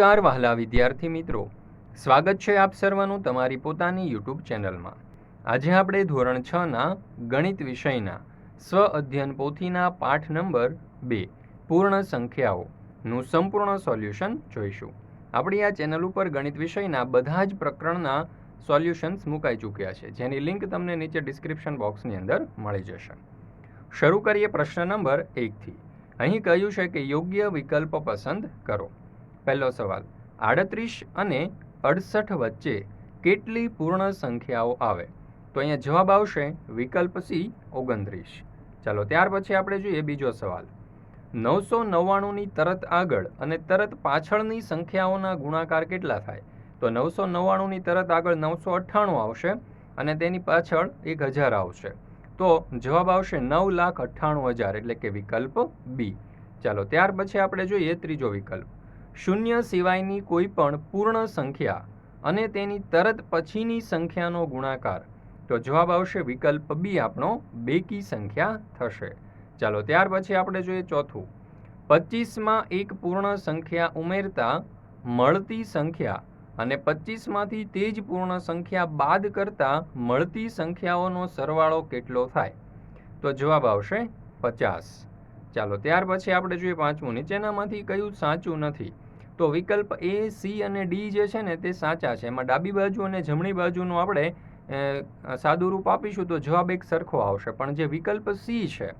નમસ્કાર, વહાલા વિદ્યાર્થી મિત્રો. સ્વાગત છે આપ સર્વનું તમારી પોતાની યુટ્યુબ ચેનલમાં. આજે આપણે ધોરણ છ ના ગણિત વિષયના સ્વ અધ્યયન પોથીના પાઠ નંબર બે, પૂર્ણ સંખ્યાઓનું સંપૂર્ણ સોલ્યુશન જોઈશું. આપણી આ ચેનલ ઉપર ગણિત વિષયના બધા જ પ્રકરણના સોલ્યુશન્સ મુકાઈ ચૂક્યા છે, જેની લિંક તમને નીચે ડિસ્ક્રિપ્શન બોક્સની અંદર મળી જશે. શરૂ કરીએ પ્રશ્ન નંબર એકથી અહીં કહ્યું છે કે યોગ્ય વિકલ્પ પસંદ કરો. પહેલો સવાલ, આડત્રીસ અને અડસઠ વચ્ચે કેટલી પૂર્ણ સંખ્યાઓ આવે? તો અહીંયા જવાબ આવશે વિકલ્પ સી, ઓગણત્રીસ. ચાલો ત્યાર પછી આપણે જોઈએ બીજો સવાલ. નવસો નવ્વાણુંની તરત આગળ અને તરત પાછળની સંખ્યાઓના ગુણાકાર કેટલા થાય? તો નવસો નવ્વાણુંની તરત આગળ નવસો અઠ્ઠાણું આવશે અને તેની પાછળ એક હજાર આવશે. તો જવાબ આવશે નવ લાખ અઠ્ઠાણું હજાર એટલે કે વિકલ્પ બી. ચાલો ત્યાર પછી આપણે જોઈએ ત્રીજો વિકલ્પ. શૂન્ય સિવાયની કોઈ પણ પૂર્ણ સંખ્યા અને તેની તરત પછીની સંખ્યાનો ગુણાકાર. તો જવાબ આવશે વિકલ્પ બી આપણો, બેકી સંખ્યા થશે. ચાલો ત્યાર પછી આપણે જોઈએ ચોથું. પચીસમાં એક પૂર્ણ સંખ્યા ઉમેરતા મળતી સંખ્યા અને પચીસમાંથી તે જ પૂર્ણ સંખ્યા બાદ કરતાં મળતી સંખ્યાઓનો સરવાળો કેટલો થાય? તો જવાબ આવશે પચાસ. ચાલો, ત્યાર પછી આપણે જોઈએ પાંચમું, નીચેનામાંથી કયું સાચું નથી? તો વિકલ્પ એ, સી અને ડી જે છે ને, તે સાચા છે. એમાં ડાબી બાજુ અને જમણી બાજુનું આપણે સાદું રૂપ આપીશું તો જવાબ એક સરખો આવશે. પણ જે વિકલ્પ સી છે,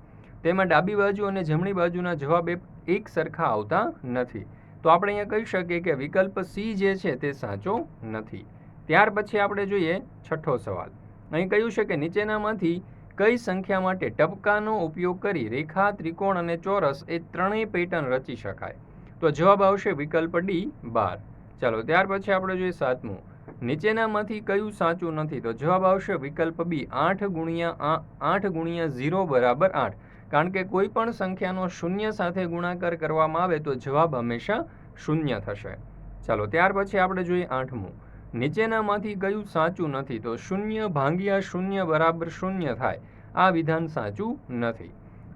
તેમાં ડાબી બાજુ અને જમણી બાજુના જવાબ એક સરખા આવતા નથી. તો આપણે અહીંયા કહી શકીએ કે વિકલ્પ સી જે છે, તે સાચો નથી. ત્યાર પછી આપણે જોઈએ છઠ્ઠો સવાલ. અહીં કહ્યું છે કે નીચેનામાંથી કઈ સંખ્યા માટે ટપકાનો ઉપયોગ કરી રેખા, ત્રિકોણ અને ચોરસ એ ત્રણેય પેટર્ન રચી શકાય? તો જવાબ આવશે વિકલ્પ ડી બાર. ચાલો, ત્યાર પછી આપણે જોઈએ સાતમું. નીચેનામાંથી કયું સાચું નથી? તો જવાબ આવશે વિકલ્પ બી આઠ ગુણ્યા આઠ ગુણ્યા ઝીરો બરાબર આઠ. કારણ કે કોઈ પણ સંખ્યાનો શૂન્ય સાથે ગુણાકાર કરવામાં આવે તો જવાબ હંમેશા શૂન્ય થશે. ચાલો, ત્યાર પછી આપણે જોઈએ આઠમું. નીચેનામાંથી કયું સાચું નથી તો શૂન્ય ભાંગ્યા શૂન્ય બરાબર શૂન્ય થાય. આ વિધાન સાચું નથી.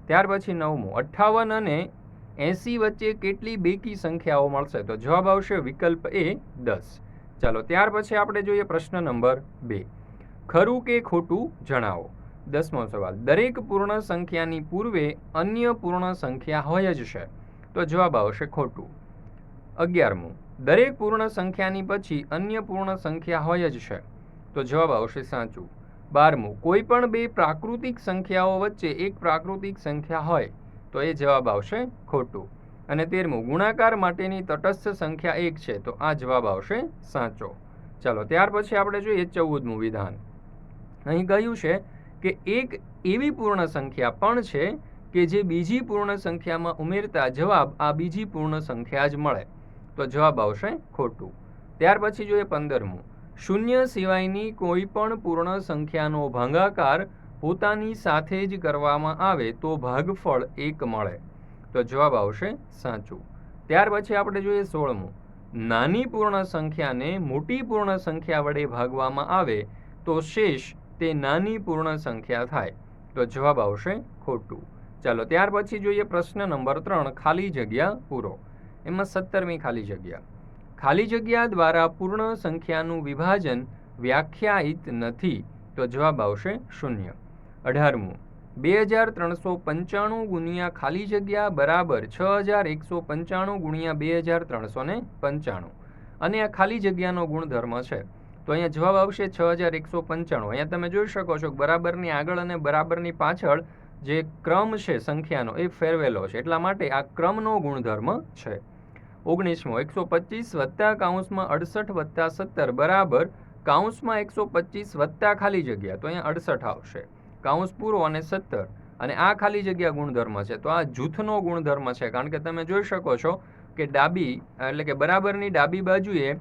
ત્યાર પછી નવમું, અઠ્ઠાવન અને એંસી વચ્ચે કેટલી બેકી સંખ્યાઓ મળશે? તો જવાબ આવશે વિકલ્પ એ દસ. ચાલો, ત્યાર પછી આપણે જોઈએ પ્રશ્ન નંબર બે. ખરું કે ખોટું જણાવો? દસમો સવાલ, દરેક પૂર્ણ સંખ્યાની પૂર્વે અન્ય પૂર્ણ સંખ્યા હોય જ છે. તો જવાબ આવશે ખોટું. અગિયારમું દરેક પૂર્ણ સંખ્યાની પછી અન્ય પૂર્ણ સંખ્યા હોય જ છે. તો જવાબ આવશે સાચું. બારમું, કોઈ પણ બે પ્રાકૃતિક સંખ્યાઓ વચ્ચે એક પ્રાકૃતિક સંખ્યા હોય, તો એ જવાબ આવશે ખોટું. અને તેરમું, ગુણાકાર માટેની તટસ્થ સંખ્યા એક છે, તો આ જવાબ આવશે સાચો. ચાલો, ત્યાર પછી આપણે જોઈએ ચૌદમું વિધાન. અહીં કહ્યું છે કે એક એવી પૂર્ણ સંખ્યા પણ છે કે જે બીજી પૂર્ણ સંખ્યામાં ઉમેરતા જવાબ આ બીજી પૂર્ણ સંખ્યા જ મળે. તો જવાબ આવશે ખોટું. ત્યાર પછી જોઈએ પંદરમું. શૂન્ય સિવાયની કોઈ પણ પૂર્ણ સંખ્યાનો ભાગાકાર પોતાની સાથે જ કરવામાં આવે તો ભાગફળ એક મળે. તો જવાબ આવશે સાચું. ત્યાર પછી આપણે જોઈએ સોળમું. નાની પૂર્ણ સંખ્યાને મોટી પૂર્ણ સંખ્યા વડે ભાગવામાં આવે તો શેષ તે નાની પૂર્ણ સંખ્યા થાય. તો જવાબ આવશે ખોટું. ચાલો ત્યાર પછી જોઈએ પ્રશ્ન નંબર ત્રણ. ખાલી જગ્યા પૂરો. એમાં સત્તરમી ખાલી જગ્યા. ખાલી જગ્યા દ્વારા પૂર્ણ સંખ્યાનું વિભાજન વ્યાખ્યાયિત નથી તો જવાબ આવશે શૂન્ય. અઢારમું. બે હજાર ત્રણસો પંચાણું ગુણ્યા ખાલી જગ્યા બરાબર છ હજાર એકસો પંચાણું ગુણ્યા બે હજાર ત્રણસો ને પંચાણું. અને આ ખાલી જગ્યાનો ગુણધર્મ છે. તો અહીંયા જવાબ આવશે છ હજાર એકસો પંચાણું. અહીંયા તમે જોઈ શકો છો બરાબરની આગળ અને બરાબરની પાછળ જે ક્રમ છે સંખ્યાનો એ ફેરવેલો છે. એટલા માટે આ ક્રમનો ગુણધર્મ છે. ઓગણીસમો, એકસો પચીસ વત્તા કાઉન્સમાં અડસઠ વત્તા સત્તર બરાબર કાઉન્સમાં એકસો પચીસ વત્તા ખાલી જગ્યા, તો અહીંયા અડસઠ આવશે. કાઉન્સ પૂરો અને સત્તર, અને આ ખાલી જગ્યા ગુણધર્મ છે. તો આ જૂથનો ગુણધર્મ છે, કારણ કે તમે જોઈ શકો છો કે ડાબી, એટલે કે બરાબરની ડાબી બાજુએ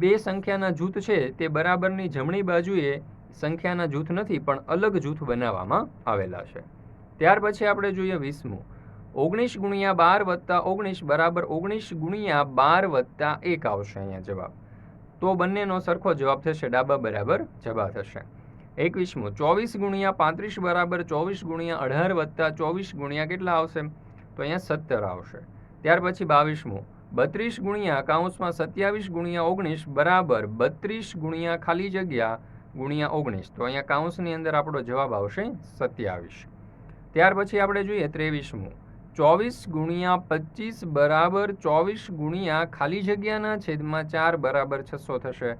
બે સંખ્યાના જૂથ છે, તે બરાબરની જમણી બાજુએ સંખ્યાના જૂથ નથી, પણ અલગ જૂથ બનાવવામાં આવેલા છે. ત્યાર પછી આપણે જોઈએ વીસમું. ઓગણીસ ગુણ્યા બાર વત્તા ઓગણીસ બરાબર ઓગણીસ ગુણ્યા બાર વત્તા એક આવશે અહીંયા જવાબ. તો બંનેનો સરખો જવાબ થશે, ડાબા બરાબર જબા થશે. એકવીસમું, ચોવીસ ગુણ્યા પાંત્રીસ બરાબર ચોવીસ ગુણ્યા અઢાર વત્તા ચોવીસ ગુણ્યા કેટલા આવશે? તો અહીંયા સત્તર આવશે. ત્યાર પછી બાવીસમું, બત્રીસ ગુણ્યા કાઉન્સમાં સત્યાવીસ ગુણ્યા ઓગણીસ બરાબર બત્રીસ ગુણ્યા ખાલી જગ્યા ગુણ્યા ઓગણીસ. તો અહીંયા કાઉન્સની અંદર આપણો જવાબ આવશે સત્યાવીસ. ત્યાર પછી આપણે જોઈએ ત્રેવીસમું ચોવીસ ગુણ્યા પચીસ બરાબર ચોવીસ ગુણ્યા ખાલી જગ્યાના છેદમાં ચાર બરાબર છસો થશે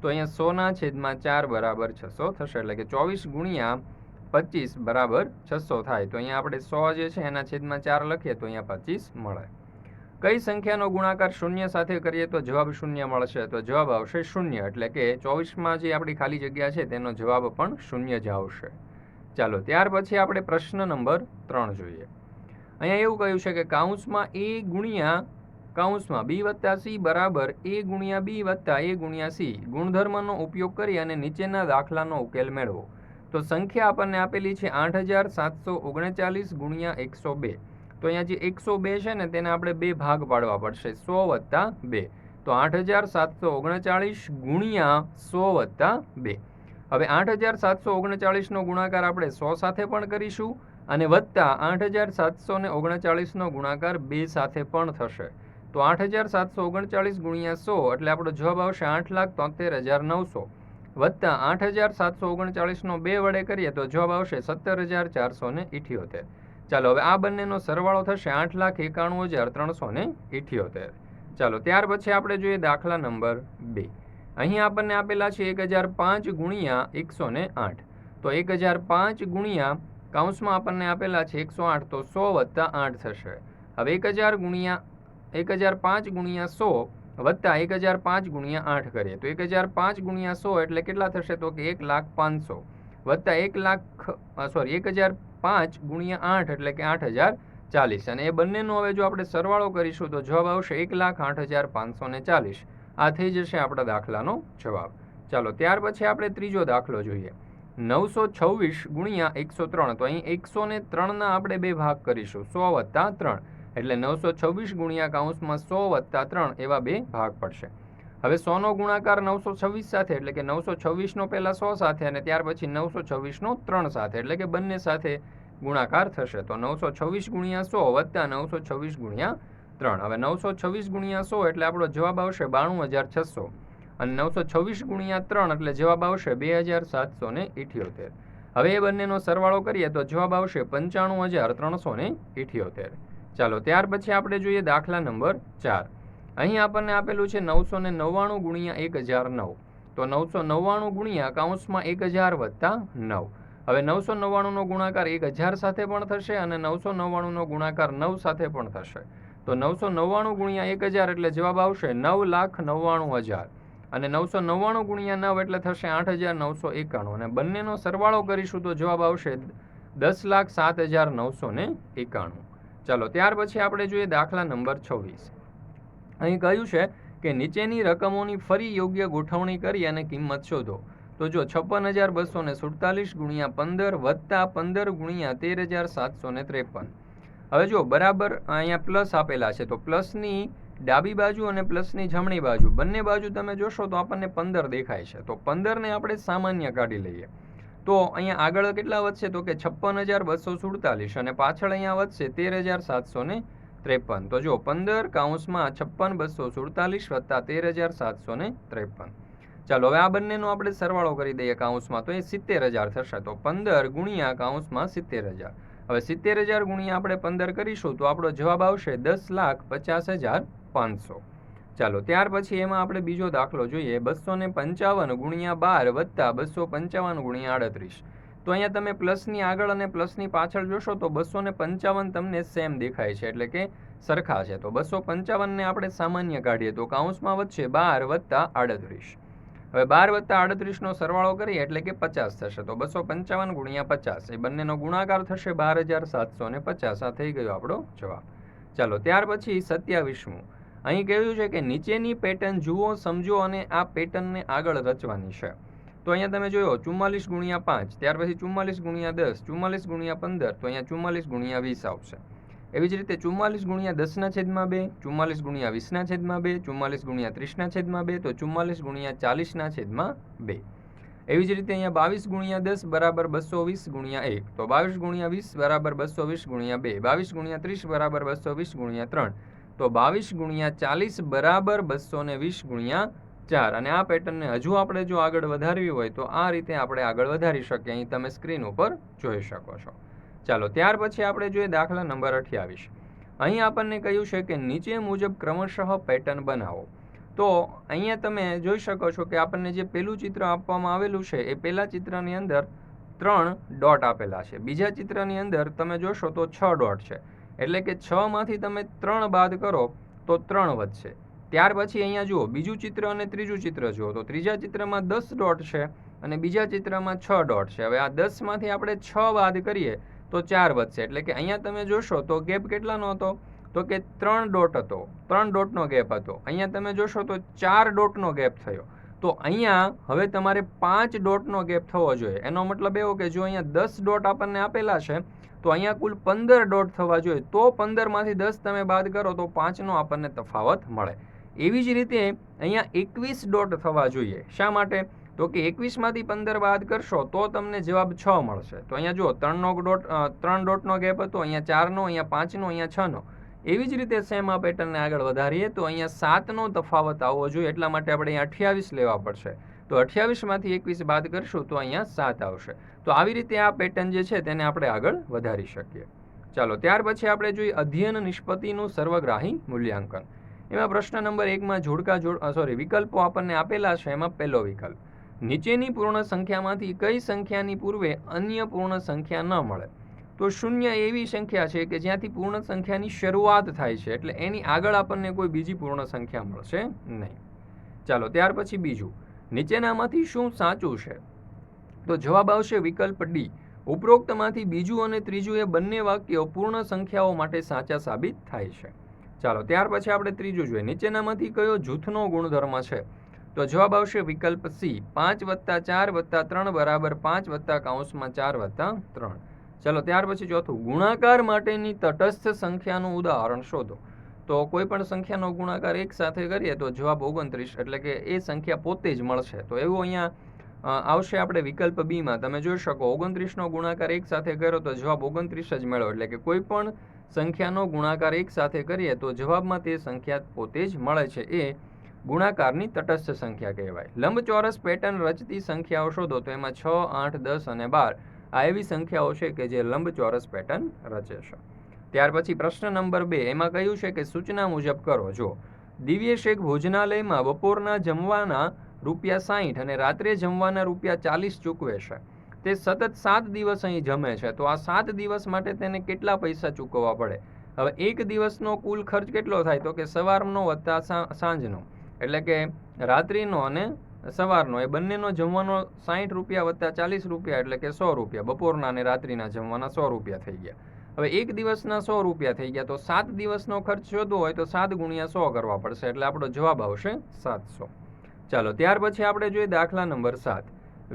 તો અહીંયા સોના છેદમાં ચાર બરાબર છસો થશે એટલે કે ચોવીસ ગુણ્યા પચીસ બરાબર છસો થાય તો અહીંયા આપણે સો જે છે એના છેદમાં ચાર લખીએ તો અહીંયા પચીસ મળે. કઈ સંખ્યાનો ગુણાકાર શૂન્ય સાથે કરીએ તો જવાબ શૂન્ય મળશે તો જવાબ આવશે શૂન્ય એટલે કે ચોવીસમાં જે આપણી ખાલી જગ્યા છે તેનો જવાબ પણ શૂન્ય જ આવશે. ચાલો, ત્યાર પછી આપણે પ્રશ્ન નંબર ત્રણ જોઈએ. અહીંયા એવું કહ્યું છે કે કાઉન્સમાં એ ગુણ્યા કાઉન્સમાં બી વત્તા સી બરાબર એ ગુણ્યા બી વત્તા એ ગુણ્યા સી. ગુણધર્મનો ઉપયોગ કરી અને નીચેના દાખલાનો ઉકેલ મેળવો. તો સંખ્યા આપણને આપેલી છે આઠ હજાર સાતસો ઓગણચાલીસ ગુણ્યા એકસો બે. તો અહીંયા જે એકસો બે છે ને તેને આપણે બે ભાગ પાડવા પડશે. સો વત્તા બે. તો આઠ હજાર સાતસો ઓગણચાળીસ ગુણ્યા સો વત્તા બે. હવે આઠ હજાર સાતસો ઓગણચાળીસનો ગુણાકાર આપણે સો સાથે પણ કરીશું. અને વત્તા આઠ હજાર સાતસો ને ઓગણચાળીસનો ગુણાકાર બે સાથે પણ થશે. તો આઠ હજાર સાતસો ઓગણચાળીસ ગુણ્યા સો એટલે આપણો જવાબ આવશે આઠ લાખ તોતેર હજાર નવસો. વત્તા આઠ હજાર સાતસો ઓગણચાળીસનો બે વડે કરીએ તો જવાબ આવશે સત્તર હજાર ચારસો ને ઇઠ્યોતેર. ચાલો હવે આ બંનેનો સરવાળો થશે આઠ લાખ એકાણું હજાર ત્રણસો ને ઇઠ્યોતેર. ચાલો ત્યાર પછી આપણે જોઈએ દાખલા નંબર બે. અહીં આપણને આપેલા છે એક હજાર પાંચ ગુણ્યા એકસો ને આઠ. તો એક હજાર પાંચ ગુણ્યા કાઉન્સમાં આપણને આપેલા છે એકસો આઠ, તો સો વત્તા આઠ થશે. હવે એક હજાર ગુણ્યા, એક હજાર પાંચ ગુણ્યા સો વત્તા એક હજાર પાંચ ગુણ્યા આઠ કરીએ. તો એક હજાર પાંચ ગુણ્યા સો એટલે કેટલા થશે? તો કે એક લાખ પાંચસો વત્તા એક લાખ સોરી, એક હજાર પાંચ ગુણ્યા આઠ એટલે કે આઠ હજાર ચાલીસ. અને એ બંનેનો હવે જો આપણે સરવાળો કરીશું, તો જવાબ આવશે એક લાખ આઠ હજાર પાંચસો ને ચાલીસ. આ થઈ જશે આપણા દાખલાનો જવાબ. ચાલો, ત્યાર પછી આપણે ત્રીજો દાખલો જોઈએ. નવસો છવ્વીસ ગુણ્યા એકસો ત્રણ. તો અહીં એકસો ને ત્રણના આપણે બે ભાગ કરીશું. સો વત્તા ત્રણ. એટલે નવસો છવ્વીસ ગુણ્યા કાઉન્સમાં સો વત્તા ત્રણ એવા બે ભાગ પડશે. હવે સોનો ગુણાકાર નવસો છવ્વીસ સાથે, એટલે કે નવસો છવ્વીસનો પહેલાં સો સાથે અને ત્યાર પછી નવસો છવ્વીસનો ત્રણ સાથે, એટલે કે બંને સાથે ગુણાકાર થશે. તો નવસો છવ્વીસ ગુણ્યા સો વત્તા નવસો છવ્વીસ ગુણ્યા ત્રણ. હવે નવસો છવ્વીસ ગુણ્યા સો, એટલે આપણો જવાબ આવશે બાણું હજાર છસો. અને નવસો છવ્વીસ ગુણ્યા ત્રણ એટલે જવાબ આવશે બે હજાર સાતસો ને ઇઠ્યોતેર. હવે એ બંનેનો સરવાળો કરીએ તો જવાબ આવશે પંચાણું હજાર ત્રણસો ને ઇઠ્યોતેર. ચાલો, ત્યાર પછી આપણે જોઈએ દાખલા નંબર ચાર. અહીં આપણને આપેલું છે નવસો ને નવ્વાણું ગુણ્યા એક હજાર નવ. તો નવસો નવ્વાણું ગુણ્યા કાઉન્સમાં એક હજાર વત્તા નવ. હવે નવસો નવ્વાણુંનો ગુણાકાર એક હજાર સાથે પણ થશે અને નવસો નવ્વાણુંનો ગુણાકાર નવ સાથે પણ થશે. તો નવસો નવ્વાણું ગુણ્યા એક હજાર એટલે જવાબ આવશે નવ લાખ નવ્વાણું હજાર. અને નવસો નવ્વાણું ગુણ્યા નવ એટલે થશે આઠ હજાર નવસો એકાણું. અને બંનેનો સરવાળો કરીશું તો જવાબ આવશે દસ લાખ સાત હજાર નવસો ને એકાણું. ચાલો, ત્યાર પછી આપણે જોઈએ દાખલા નંબર છવ્વીસ. અહીં કહ્યું છે કે નીચેની રકમોની ફરી યોગ્ય ગોઠવણી કરી અને કિંમત શોધો. તો જો છપ્પન હજાર બસો ને સુડતાલીસ ગુણ્યા પંદર વત્તા પંદર ગુણ્યા તેર હજાર સાતસો ને ત્રેપન. હવે જો બરાબર અહીંયા પ્લસ આપેલા છે, તો પ્લસની ડાબી બાજુ અને પ્લસની જમણી બાજુ. બંને બાજુ તમે જોશો તો આપણને પંદર દેખાય છે. તો પંદરને આપણે સામાન્ય કાઢી લઈએ. તો અહીંયા આગળ કેટલા વધશે? તો કે છપ્પન હજાર બસો સુડતાલીસ અને પાછળ અહીંયા વધશે તેર હજાર સાતસો ત્રેપન. તો જો પંદર કાઉન્સમાં છપ્પન બસો સુડતાલીસ વત્તા તેર હજાર સાતસો ત્રેપન. ચાલો, હવે આ બંનેનો આપણે સરવાળો કરી દઈએ કાઉન્સમાં. તો એ સિત્તેર હજાર થશે. તો પંદર ગુણ્યા કાઉન્સમાં સિત્તેર હજાર. હવે સિત્તેર હજાર ગુણ્યા આપણે પંદર કરીશું તો આપણો જવાબ આવશે દસ લાખ પચાસ હજાર પાંચસો. ચાલો, ત્યાર પછી એમાં આપણે બીજો દાખલો જોઈએ. બસો ને પંચાવન ગુણ્યા બાર વત્તા બસો પંચાવન ગુણ્યા આડત્રીસ. તો અહીંયા તમે પ્લસની આગળ અને પ્લસની પાછળ જોશો તો બસો ને પંચાવન તમને સેમ દેખાય છે, એટલે કે સરખા છે. તો બસો પંચાવનને આપણે સામાન્ય કાઢીએ તો કાઉન્સમાં વધશે બાર વત્તા આડત્રીસ. હવે બાર વત્તા આડત્રીસનો સરવાળો કરીએ એટલે કે પચાસ થશે. તો બસો પંચાવન ગુણ્યા પચાસ, એ બંનેનો ગુણાકાર થશે બાર હજાર સાતસો ને પચાસ. આ થઈ ગયો આપણો જવાબ. ચાલો, ત્યાર પછી સત્યાવીસમું. અહીં કહ્યું છે કે નીચેની પેટર્ન જુઓ, સમજો અને આ પેટર્નને આગળ રચવાની છે. તો અહીંયા તમે જોયો, ચુમ્માલીસ ગુણ્યા પાંચ, ત્યાર પછી ચુમ્માલીસ ગુણ્યા દસ, ચુમ્માલીસ ગુણ્યા પંદર, તો અહીંયા ચુમ્માલીસ ગુણ્યા વીસ આવશે. એવી જ રીતે ચુમ્માલીસ ગુણ્યા દસના છેદમાં બે, ચુમ્માલીસ ગુણ્યા વીસના છેદમાં બે, ચુમ્માલીસ ગુણ્યા ત્રીસના છેદમાં બે, તો ચુમ્માલીસ ગુણ્યા ચાલીસના છેદમાં બે. એવી જ રીતે અહીંયા બાવીસ ગુણ્યા દસ બરાબર બસો વીસ ગુણ્યા એક, તો બાવીસ ગુણ્યા વીસ બરાબર બસો વીસ ગુણ્યા બે, બાવીસ ગુણ્યા ત્રીસ બરાબર બસો વીસ ગુણ્યા ત્રણ તો બાવીસ ગુણ્યા ચાલીસ બરાબર બસો ને વીસ ગુણ્યા ચાર. અને આ પેટર્નને હજુ આપણે જો આગળ વધારવી હોય તો આ રીતે આપણે આગળ વધારી શકીએ. અહીં તમે સ્ક્રીન ઉપર જોઈ શકો છો. ચાલો, ત્યાર પછી આપણે જોઈએ દાખલા નંબર અઠ્યાવીસ. અહીં આપણને કહ્યું છે કે નીચે મુજબ ક્રમશઃ પેટર્ન બનાવો. તો અહીંયા તમે જોઈ શકો છો કે આપણને જે પેલું ચિત્ર આપવામાં આવેલું છે, એ પહેલાં ચિત્રની અંદર ત્રણ ડોટ આપેલા છે. બીજા ચિત્રની અંદર તમે જોશો તો છ ડોટ છે. એટલે કે છમાંથી તમે ત્રણ બાદ કરો, તો ત્રણ વધશે. ત્યાર પછી અહીંયા જુઓ, બીજું ચિત્ર અને ત્રીજું ચિત્ર જુઓ, તો ત્રીજા ચિત્રમાં દસ ડોટ છે અને બીજા ચિત્રમાં છ ડોટ છે. હવે આ દસમાંથી આપણે છ બાદ કરીએ, તો ચાર વધશે. એટલે કે અહીંયા તમે જોશો, તો ગેપ કેટલાનો હતો? તો કે ત્રણ ડોટ હતો. ત્રણ ડોટનો ગેપ હતો. અહીંયા તમે જોશો, તો ચાર ડોટનો ગેપ થયો. તો અહીંયા હવે તમારે પાંચ ડોટનો ગેપ થવો જોઈએ. એનો મતલબ એવો કે જો અહીંયા દસ ડોટ આપણને આપેલા છે તો અહીંયા કુલ પંદર ડોટ થવા જોઈએ. તો પંદરમાંથી દસ તમે બાદ કરો તો પાંચનો આપણને તફાવત મળે. એવી જ રીતે અહીંયા એકવીસ ડોટ થવા જોઈએ. શા માટે? તો કે એકવીસમાંથી પંદર બાદ કરશો તો તમને જવાબ છ મળશે. તો અહીંયા જુઓ, ત્રણનો ડોટ ત્રણ ડોટનો ગેપ હતો, અહીંયા ચારનો, અહીંયા પાંચનો, અહીંયા છનો. એવી જ રીતે સેમ આ પેટર્નને આગળ વધારીએ તો અહીંયા સાતનો તફાવત આવવો જોઈએ. એટલા માટે આપણે અહીંયા અઠ્યાવીસ લેવા પડશે. તો અઠ્યાવીસમાંથી એકવીસ બાદ કરશું તો અહીંયા સાત આવશે. તો આવી રીતે આ પેટર્ન જે છે તેને આપણે આગળ વધારી શકીએ. ચાલો, ત્યાર પછી આપણે જોઈએ અધ્યયન નિષ્પત્તિનું સર્વગ્રાહી મૂલ્યાંકન. એમાં પ્રશ્ન નંબર એકમાં જોડકા જોડ સોરી વિકલ્પો આપણને આપેલા છે, એમાં પહેલો વિકલ્પ. નીચેની પૂર્ણ સંખ્યામાંથી કઈ સંખ્યાની પૂર્વે અન્ય પૂર્ણ સંખ્યા ન મળે. તો શૂન્ય એવી સંખ્યા છે કે જ્યાંથી પૂર્ણ સંખ્યાની શરૂઆત થાય છે, એટલે એની આગળ આપણને કોઈ બીજી પૂર્ણ સંખ્યા મળશે નહીં. ચાલો, ત્યાર પછી બીજું. નીચેનામાંથી શું સાચું છે? તો જવાબ આવશે વિકલ્પ ડી. ઉપરોક્તમાંથી બીજું અને ત્રીજું એ બંને વાક્યો પૂર્ણ સંખ્યાઓ માટે સાચા સાબિત થાય છે. ચાલો, ત્યાર પછી આપણે ત્રીજું જોઈએ. નીચેનામાંથી કયો જૂથનો ગુણધર્મ છે? તો જવાબ આવશે વિકલ્પ સી. પાંચ વત્તા ચાર વત્તા ત્રણ બરાબર પાંચ વત્તા કાઉન્સમાં ચાર વત્તા ત્રણ. ચાલો, ત્યાર પછી ચોથું. ગુણાકાર માટેની તટસ્થ સંખ્યાનું ઉદાહરણ શોધો. તો કોઈ પણ સંખ્યાનો ગુણાકાર એક સાથે કરીએ તો જવાબ ઓગણત્રીસ, એટલે કે એ સંખ્યા પોતે જ મળશે. તો એવું અહીંયા આવશે આપણે વિકલ્પ બીમાં તમે જોઈ શકો, ઓગણત્રીસનો ગુણાકાર એક સાથે કર્યો તો જવાબ ઓગણત્રીસ જ મળ્યો. એટલે કે કોઈ પણ સંખ્યાનો ગુણાકાર એક સાથે કરીએ તો જવાબમાં તે સંખ્યા પોતે જ મળે છે. એ ગુણાકારની તટસ્થ સંખ્યા કહેવાય. લંબચોરસ પેટર્ન રચતી સંખ્યાઓ શોધો તો એમાં છ, આઠ, દસ અને બાર આ એવી સંખ્યાઓ છે કે જે લંબચોરસ પેટર્ન રચે છે. ત્યાર પછી પ્રશ્ન નંબર બે, એમાં કહ્યું છે કે સૂચના મુજબ કરો. જો દિવ્ય શેખ ભોજનાલયમાં બપોરના જમવાના રૂપિયા સાહીઠ અને રાત્રે જમવાના રૂપિયા ચાલીસ ચૂકવે છે, તે સતત સાત દિવસ અહીં જમે છે, તો આ સાત દિવસ માટે તેને કેટલા પૈસા ચૂકવવા પડે? હવે એક દિવસનો કુલ ખર્ચ કેટલો થાય? તો કે સવારનો વત્તા સાંજનો. એટલે કે રાત્રિનો અને સવારનો, એ બંનેનો જમવાનો સાહીઠ રૂપિયા વત્તા ચાલીસ રૂપિયા, એટલે કે સો રૂપિયા. બપોરના અને રાત્રિના જમવાના સો રૂપિયા થઈ ગયા. હવે એક દિવસના સો રૂપિયા થઈ ગયા, તો સાત દિવસનો ખર્ચ શોધવો હોય તો સાત ગુણ્યા સો કરવા પડશે, એટલે આપણો જવાબ આવશે સાતસો. ચાલો, ત્યાર પછી આપણે જોઈએ દાખલા નંબર સાત.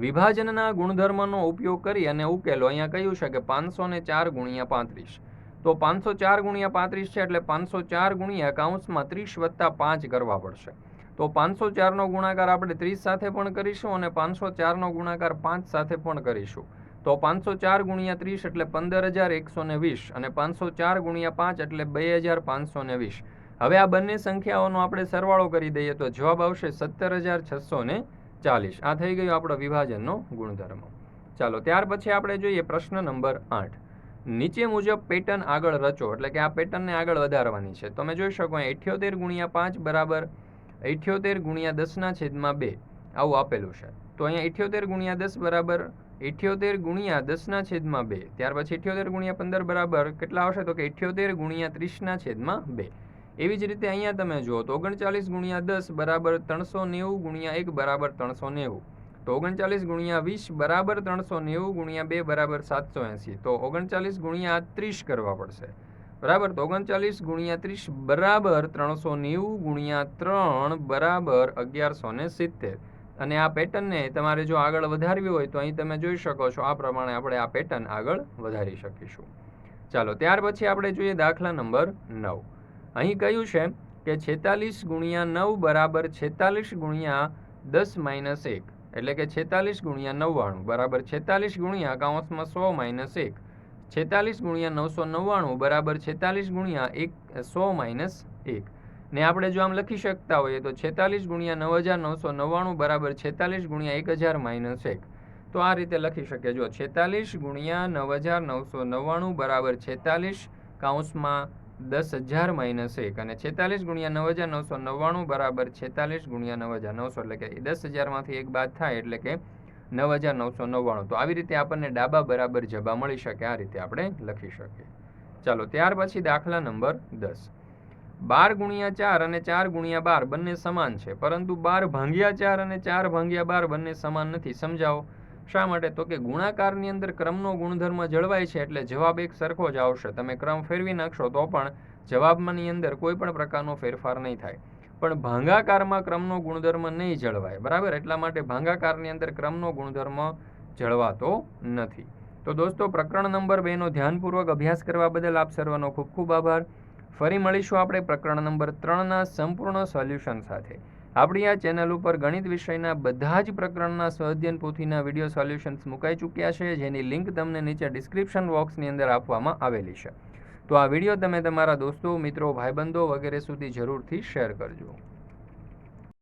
વિભાજનના ગુણધર્મનો ઉપયોગ કરી અને ઉકેલો, અહીંયા કહ્યું છે કે પાંચસો ને ચાર ગુણ્યા પાંત્રીસ. તો પાંચસો ચાર ગુણ્યા પાંત્રીસ છે, એટલે પાંચસો ચાર ગુણ્યા કાઉન્સમાં ત્રીસ વત્તા પાંચ કરવા પડશે. તો પાંચસો ચારનો ગુણાકાર આપણે ત્રીસ સાથે પણ કરીશું અને પાંચસો ચારનો ગુણાકાર પાંચ સાથે પણ કરીશું. તો પાંચસો ચાર ગુણ્યા ત્રીસ એટલે પંદર હજાર એકસો ને વીસ અને પાંચસો ચાર ગુણ્યા પાંચ એટલે બે હજાર પાંચસો ને વીસ. હવે આ બંને સંખ્યાઓનો આપણે સરવાળો કરી દઈએ તો જવાબ આવશે સત્તર હજાર છસો ને ચાલીસ. આ થઈ ગયો આપણો વિભાજનનો ગુણધર્મ. ચાલો, ત્યાર પછી આપણે જોઈએ પ્રશ્ન નંબર આઠ. નીચે મુજબ પેટર્ન આગળ રચો, એટલે કે આ પેટર્નને આગળ વધારવાની છે. તમે જોઈ શકો અહીં અઠ્યોતેર ગુણ્યા પાંચ બરાબર અઠ્યોતેર ગુણ્યા દસના છેદમાં બે. આવું આપેલું છે. તો અહીંયા અઠ્યોતેર ગુણ્યા દસ બરાબર ઇઠ્યોતેર ગુણ્યા દસના છેદમાં બે. ત્યાર પછી ઇઠ્યોતેર ગુણ્યા પંદર બરાબર કેટલા આવશે? તો કે ઇઠ્યોતેર ગુણ્યા ત્રીસના છેદમાં બે. એવી જ રીતે અહીંયા તમે જુઓ તો ઓગણચાલીસ ગુણ્યા દસ બરાબર ત્રણસો નેવું ગુણ્યા એક બરાબર ત્રણસો નેવું. તો ઓગણચાલીસ ગુણ્યા વીસ બરાબર ત્રણસો નેવું ગુણ્યા બે બરાબર સાતસો એંસી. તો ઓગણચાલીસ ગુણ્યા ત્રીસ કરવા પડશે. બરાબર? તો ઓગણચાલીસ ગુણ્યા ત્રીસ બરાબર ત્રણસો નેવું ગુણ્યા ત્રણ બરાબર અગિયારસો ને સિત્તેર. અને આ પેટર્નને તમારે જો આગળ વધારવી હોય તો અહીં તમે જોઈ શકો છો, આ પ્રમાણે આપણે આ પેટર્ન આગળ વધારી શકીશું. ચાલો, ત્યાર પછી આપણે જોઈએ દાખલા નંબર નવ. અહીં કહ્યું છે કે છેતાલીસ ગુણ્યા નવ બરાબર છેતાલીસ ગુણ્યા દસ માઇનસ એક. એટલે કે છેતાલીસ ગુણ્યા નવ્વાણું બરાબર છેતાલીસ ગુણ્યા કાઉન્સમાં સો માઇનસ એક. છેતાલીસ ગુણ્યા નવસો નવ્વાણું બરાબર છેતાલીસ ગુણ્યા એક, સો માઇનસ એક. ને આપણે જો આમ લખી શકતા હોઈએ તો છેતાલીસ ગુણ્યા નવ હજાર નવસો નવ્વાણું બરાબર છેતાલીસ ગુણ્યા એક હજાર માઇનસ એક. તો આ રીતે લખી શકીએ. જો છેતાલીસ ગુણ્યા નવ હજાર નવસો નવ્વાણું બરાબર છેતાલીસ કાઉન્સમાં દસ હજાર માઇનસ એક. અને છેતાલીસ ગુણ્યા નવ હજાર નવસો નવ્વાણું બરાબર છેતાલીસ ગુણ્યા નવ હજાર નવસો એટલે કે દસ હજારમાંથી એક બાદ થાય એટલે કે નવ હજાર નવસો નવ્વાણું. તો આવી રીતે આપણને ડાબા બરાબર જબા મળી શકે. આ રીતે આપણે લખી શકીએ. ચાલો ત્યાર પછી દાખલા નંબર દસ. બાર ગુણ્યા ચાર અને ચાર ગુણ્યા બાર બંને સમાન છે, પરંતુ બાર ભાંગ્યા ચાર અને ચાર ભાંગ્યા બાર બંને સમાન નથી, સમજાવો? શા માટે? તો કે ગુણાકારની અંદર ક્રમનો ગુણધર્મ જળવાય છે એટલે જવાબ એક સરખો જ આવશે. તમે ક્રમ ફેરવી નાખશો તો પણ જવાબમાંની અંદર કોઈ પણ પ્રકારનો ફેરફાર નહીં થાય. પણ ભાંગાકારમાં ક્રમનો ગુણધર્મ નહીં જળવાય, બરાબર? એટલા માટે ભાંગાકારની અંદર ક્રમનો ગુણધર્મ જળવાતો નથી. તો દોસ્તો, પ્રકરણ નંબર બેનો ધ્યાનપૂર્વક અભ્યાસ કરવા બદલ આપ સર્વનો ખૂબ ખૂબ આભાર. ફરી મળીશું આપણે પ્રકરણ નંબર ત્રણના સંપૂર્ણ સોલ્યુશન સાથે. આપણી આ ચેનલ ઉપર ગણિત વિષયના બધા જ પ્રકરણના સ્વઅધ્યયન પોથીના વીડિયો સોલ્યુશન્સ મુકાઈ ચૂક્યા છે, જેની લિંક તમને નીચે ડિસ્ક્રિપ્શન બોક્સની અંદર આપવામાં આવેલી છે. તો આ વીડિયો તમે તમારા દોસ્તો, મિત્રો, ભાઈબંધો વગેરે સુધી જરૂરથી શેર કરજો.